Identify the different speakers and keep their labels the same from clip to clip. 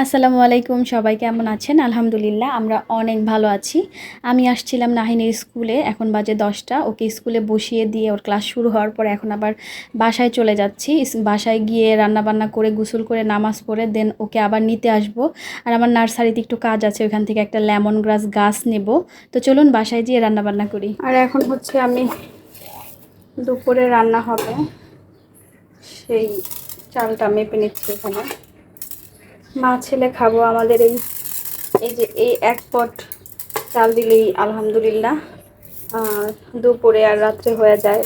Speaker 1: আসসালামু আলাইকুম, সবাই কেমন আছেন? আলহামদুলিল্লাহ, আমরা অনেক ভালো আছি। আমি আসছিলাম নাহিনের স্কুলে, এখন বাজে দশটা। ওকে স্কুলে বসিয়ে দিয়ে ওর ক্লাস শুরু হওয়ার পর এখন আবার বাসায় চলে যাচ্ছি। বাসায় গিয়ে রান্না বান্না করে, গোসল করে, নামাজ পড়ে, দেন ওকে আবার নিতে আসব। আর আমার নার্সারিতে একটু কাজ আছে, ওখান থেকে একটা লেমন গ্রাস গাছ নেব। তো চলুন বাসায় গিয়ে রান্না বান্না করি। আর এখন হচ্ছে আমি দুপুরে রান্না হবে। সেই চালটা মেপে নিচ্ছি এখানে। মা ছেলে খাব আমাদের এই এই যে এই এক পট চাল দিলেই আলহামদুলিল্লাহ। দুপুরে আর রাত্রে হয়ে যায়,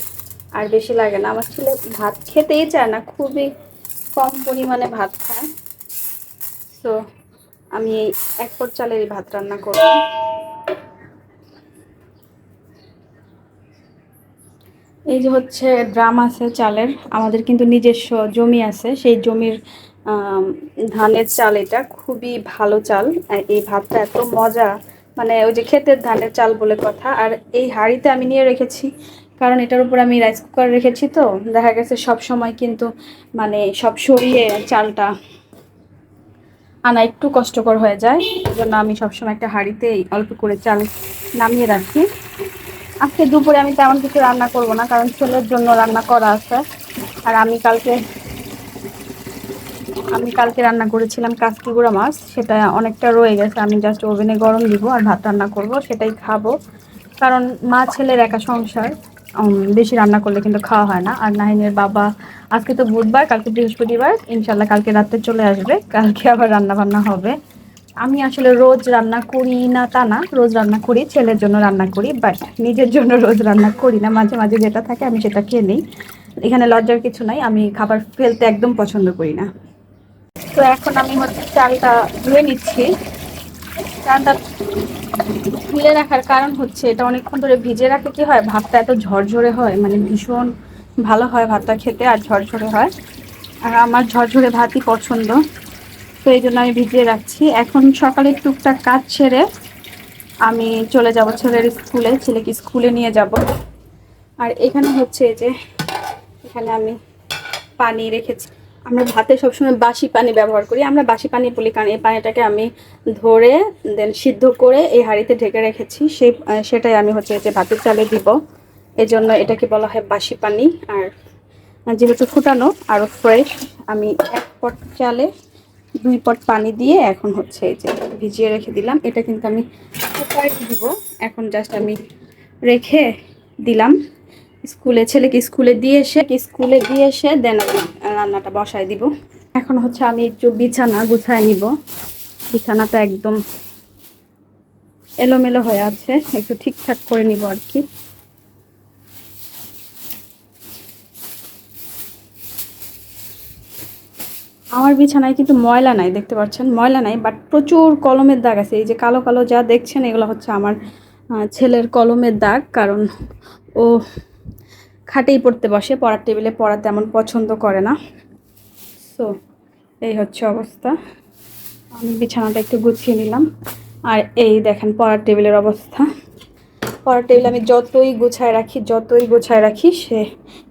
Speaker 1: আর বেশি লাগে না। আমার ছেলে ভাত খেতেই চায় না, খুবই কম পরিমাণে ভাত খায়। তো আমি এই এক পট চালেরই ভাত রান্না করব। এই যে হচ্ছে ড্রাম আছে চালের, আমাদের কিন্তু নিজস্ব জমি আছে, সেই জমির ধানের চাল এটা খুবই ভালো চাল। এই ভাতটা এত মজা। মানে ওই যে ক্ষেতের ধানের চাল বলে কথা। আর এই হাঁড়িতে আমি নিয়ে রেখেছি। কারণ এটার উপর আমি রাইস কুকার রেখেছি তো। দেখা গেছে সব সময় কিন্তু মানে সব সরিয়ে চালটা আনা একটু কষ্টকর হয়ে যায়। জন্য আমি সবসময় একটা হাঁড়িতে অল্প করে চাল নামিয়ে রাখি। আজকে দুপুরে আমি তেমন কিছু রান্না করব না। কারণ ছেলের জন্য রান্না করা আছে। আর আমি কালকে আমি কালকে রান্না করেছিলাম কাস্কি গুঁড়া মাছ, সেটা অনেকটা রয়ে গেছে। আমি জাস্ট ওভেনে গরম দিব আর ভাত রান্না করব, সেটাই খাব। কারণ মা ছেলের একা সংসার বেশি রান্না করলে কিন্তু খাওয়া হয় না। আর নাহিনের বাবা, আজকে তো বুধবার, কালকে বৃহস্পতিবার। ইনশাল্লাহ কালকে রাত্রে চলে আসবে, কালকে আবার রান্না বান্না হবে। আমি আসলে রোজ রান্না করি না তা না, রোজ রান্না করি, ছেলের জন্য রান্না করি বাট নিজের জন্য রোজ রান্না করি না। মাঝে মাঝে যেটা থাকে আমি সেটা খেয়ে নিই। এখানে লজ্জার কিছু নাই, আমি খাবার ফেলতে একদম পছন্দ করি না। তো এখন আমি হচ্ছে চালটা ধুয়ে নিচ্ছি। চালটা ধুয়ে রাখার কারণ হচ্ছে এটা অনেকক্ষণ ধরে ভিজে রাখে কি হয়, ভাতটা এত ঝরঝরে হয় মানে ভীষণ ভালো হয় ভাতটা খেতে আর ঝরঝরে হয়। আর আমার ঝরঝরে ভাতই পছন্দ, তো এই জন্য আমি ভিজিয়ে রাখছি। এখন সকালে টুকটাক কাজ ছেড়ে আমি চলে যাব ছেলের স্কুলে, ছেলেকে স্কুলে নিয়ে যাব। আর এখানে হচ্ছে যে, এখানে আমি পানি রেখেছি। আমরা ভাতে সবসময় বাসি পানি ব্যবহার করি। আমরা বাসি পানি বলি কারণ এই পানিটাকে আমি ধরে দেন সিদ্ধ করে এই হাঁড়িতে ঢেকে রেখেছি। সেই সেটাই আমি হচ্ছে যে ভাতের চালে দিব। এজন্য এটাকে বলা হয় বাসি পানি। আর যেহেতু ফুটানো আরও ফ্রেশ আমি এক পট চালে দুই পট পানি দিয়ে এখন হচ্ছে এই যে ভিজিয়ে রেখে দিলাম। এটা কিন্তু আমি কুকারে দিব। এখন জাস্ট আমি রেখে দিলাম। স্কুলে, ছেলেকে স্কুলে দিয়ে এসে স্কুলে দিয়ে এসে দেন আমি রান্নাটা বসায় দিব। এখন হচ্ছে আমি একটু বিছানা গুছায় নিব। বিছানাটা একদম এলোমেলো হয়ে আছে, একটু ঠিকঠাক করে নিব আর কি। আমার বিছানায় কিন্তু ময়লা নাই, দেখতে পাচ্ছেন? ময়লা নাই বাট প্রচুর কলমের দাগ আছে। এই যে কালো কালো যা দেখছেন, এগুলো হচ্ছে আমার ছেলের কলমের দাগ, কারণ ও খাটেই পড়তে বসে, পড়ার টেবিলে পড়া তেমন পছন্দ করে না। সো এই হচ্ছে অবস্থা। আমি বিছানাটা একটু গুছিয়ে নিলাম। আর এই দেখেন পড়ার টেবিলের অবস্থা। পড়ার টেবিল আমি যতই গুছায় রাখি, যতই গুছায় রাখি, সে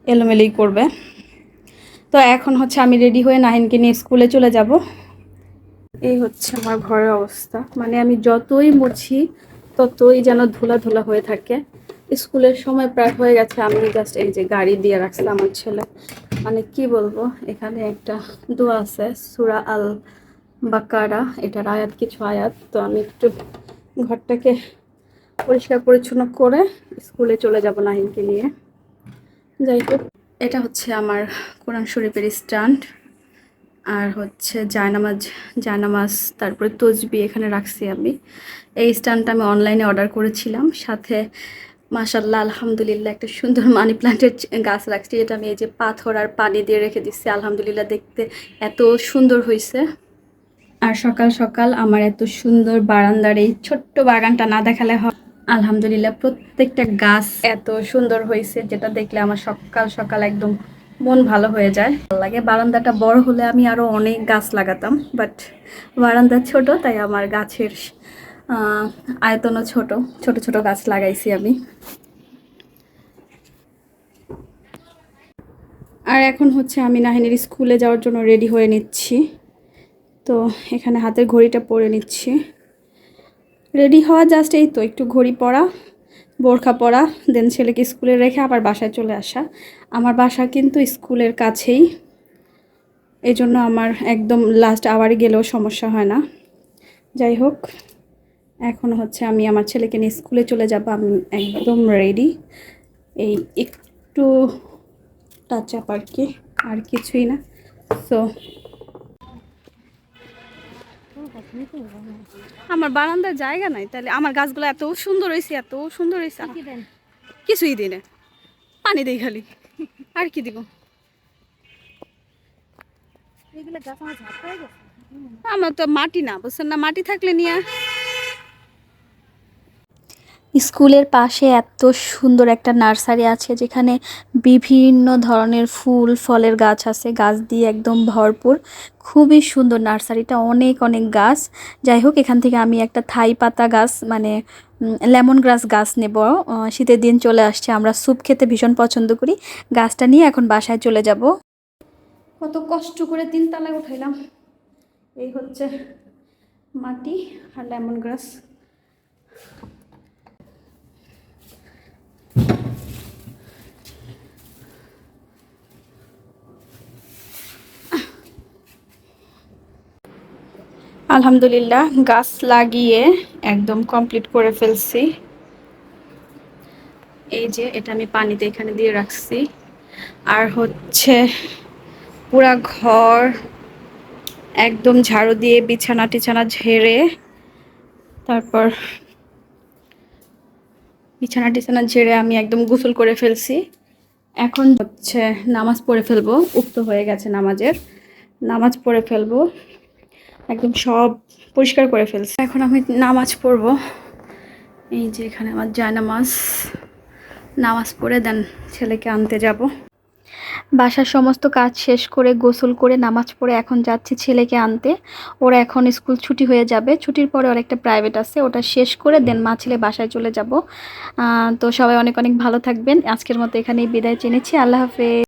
Speaker 1: এলোমেলোই করবে। তো এখন হচ্ছে আমি রেডি হয়ে নাহিনকে নিয়ে স্কুলে চলে যাব। এই হচ্ছে আমার ঘরের অবস্থা। মানে আমি যতই মুছি, ততই যেন ধুলা ধুলা হয়ে থাকে। স্কুলের সময় প্রায় হয়ে গেছে, আমি জাস্ট এই যে গাড়ি দিয়ে রাখছিলাম আমার ছেলে। মানে কি বলব, এখানে একটা দোয়া আছে, সুরা আল বাকারা এটার আয়াত কিছু আয়াত। তো আমি একটু ঘরটাকে পরিষ্কার পরিচ্ছন্ন করে স্কুলে চলে যাব নাহিনকে নিয়ে। যাই হোক, এটা হচ্ছে আমার কোরআন শরীফের স্ট্যান্ড। আর হচ্ছে জায়নামাজ জায়নামাজ, তারপরে তসবি এখানে রাখছি আমি। এই স্ট্যান্ডটা আমি অনলাইনে অর্ডার করেছিলাম, সাথে মাশাল্লাহ আলহামদুলিল্লাহ, একটা সুন্দর মানি প্লান্টের গাছ রাখছি, যেটা আমি এই যে পাথর আর পানি দিয়ে রেখে দিচ্ছি, আলহামদুলিল্লাহ দেখতে এত সুন্দর হয়েছে আর সকাল সকাল আমার এত সুন্দর বারান্দার এই ছোট্ট বাগানটা না দেখালে হয় আলহামদুলিল্লাহ, প্রত্যেকটা গাছ এত সুন্দর হয়েছে যেটা দেখলে আমার সকাল সকাল একদম মন ভালো হয়ে যায়। ভালো লাগে, বারান্দাটা বড় হলে আমি আরও অনেক গাছ লাগাতাম, বাট বারান্দা ছোট, তাই আমার গাছের আয়তনও ছোট ছোট ছোট গাছ লাগাইছি আমি। আর এখন হচ্ছে আমি নাহিনীর স্কুলে যাওয়ার জন্য রেডি হয়ে নিচ্ছি। তো এখানে হাতের ঘড়িটা পরে নিচ্ছি। রেডি হওয়া জাস্ট এই তো, একটু ঘড়ি পরা, বোরখা পরা, দেন ছেলেকে স্কুলে রেখে আবার বাসায় চলে আসা। আমার বাসা কিন্তু স্কুলের কাছেই। এই জন্য আমার একদম লাস্ট আওয়ারে গেলেও সমস্যা হয় না। যাই হোক। এখন হচ্ছে আমি আমার ছেলেকে নিয়ে স্কুলে চলে যাব আমি একদম রেডি এই একটু টাচ আপ আর কি আর কিছুই না। সো আমার বারান্দার জায়গা নাই তাহলে আমার গাছগুলো এত সুন্দর হয়েছে এত সুন্দর হয়েছে কিছুই দিই না পানি দিই খালি আর কি দিব? আমার তো মাটি না বুঝছেন না? মাটি থাকলে নিয়ে
Speaker 2: স্কুলের পাশে এত সুন্দর একটা নার্সারি আছে যেখানে বিভিন্ন ধরনের ফুল, ফলের গাছ আছে, গাছ দিয়ে একদম ভরপুর। খুবই সুন্দর নার্সারিটা, অনেক অনেক গাছ। যাই হোক, এখান থেকে আমি একটা থাই পাতা গাছ মানে লেমন গ্রাস গাছ নেব। শীতের দিন চলে আসছে, আমরা স্যুপ খেতে ভীষণ পছন্দ করি। গাছটা নিয়ে এখন বাসায় চলে যাব।
Speaker 1: কত কষ্ট করে তিনতলায় উঠাইলাম। এই হচ্ছে মাটি আর লেমন গ্রাস। আলহামদুলিল্লাহ, গাছ লাগিয়ে একদম কমপ্লিট করে ফেলছি। এই যে, এটা আমি পানিতে এখানে দিয়ে রাখছি। আর হচ্ছে পুরা ঘর একদম ঝাড়ু দিয়ে বিছানা টিছানা ঝেড়ে তারপর বিছানা টিছানা ঝেড়ে আমি একদম গোসল করে ফেলছি। এখন হচ্ছে নামাজ পড়ে ফেলব, উক্ত হয়ে গেছে নামাজের। নামাজ পড়ে ফেলব। একদম সব পরিষ্কার করে ফেলছে। এখন আমি নামাজ পড়ব। এই যে এখানে আমার জায়নামাজ। নামাজ পড়ে দেন ছেলেকে আনতে যাব।
Speaker 2: বাসার সমস্ত কাজ শেষ করে, গোসল করে, নামাজ পড়ে এখন যাচ্ছি ছেলেকে আনতে। ওরা এখন স্কুল ছুটি হয়ে যাবে। ছুটির পরে ওর একটা প্রাইভেট আছে। ওটা শেষ করে দেন মা ছেলে বাসায় চলে যাব। তো সবাই অনেক অনেক ভালো থাকবেন। আজকের মতো এখানেই বিদায় চেনেছি আল্লাহ হাফেজ।